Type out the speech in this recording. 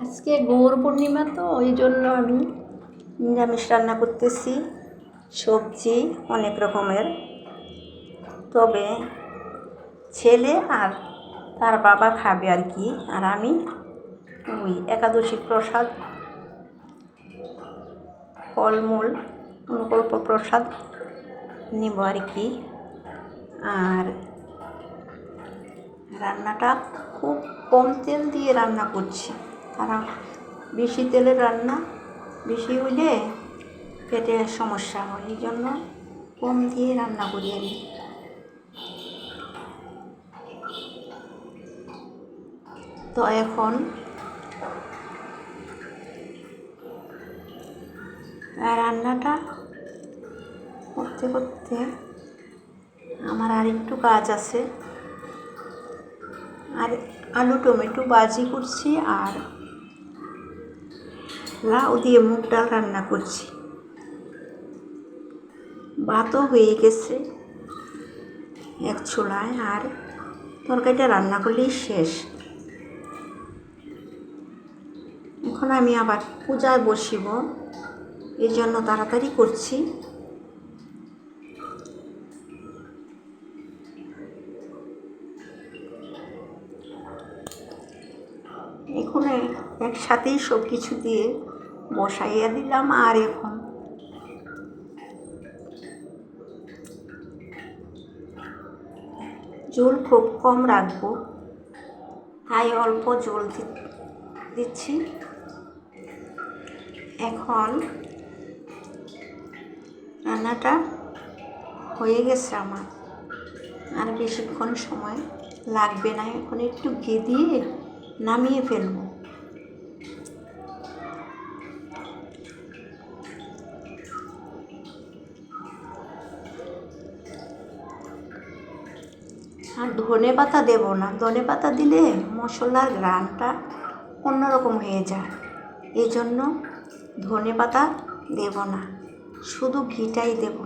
আজকে গৌর পূর্ণিমা তো, ওই জন্য আমি নিরামিষ রান্না করতেছি, সবজি অনেক রকমের। তবে ছেলে আর তার বাবা খাবে আর কি, আর আমি ওই একাদশী প্রসাদ, ফলমূল অনুকল্প প্রসাদ নিব আর কি। আর রান্নাটা খুব কম তেল দিয়ে রান্না করছি। কারণ বেশি তেলের রান্না, বেশি হইলে পেটে সমস্যা হয়, এই জন্য কম দিয়ে রান্না করি আমি। তো এখন রান্নাটা করতে করতে আমার আর একটু কাজ আছে। আর আলু, টমেটো বাজি করছি আর লাউ দিয়ে মুগ ডাল রান্না করছি। ভাতও হয়ে গেছে এক ছোলায় আর তরকারিটা রান্না করলেই শেষ। এখন আমি আবার পূজায় বসিব এই জন্য তাড়াতাড়ি করছি। এখানে একসাথেই সব কিছু দিয়ে বসাইয়া দিলাম আর এখন জল খুব কম রাখব। তাই অল্প জল দিচ্ছি। এখন রান্নাটা হয়ে গেছে আমার। আর বেশিক্ষণ সময় লাগবে না। এখন একটু ঘি দিয়ে নামিয়ে ফেলব। আর ধনে পাতা দেবো না। ধনে পাতা দিলে মশলার গ্রানটা অন্যরকম হয়ে যায়। এই জন্য ধনে পাতা দেবো না। শুধু ঘিটাই দেবো।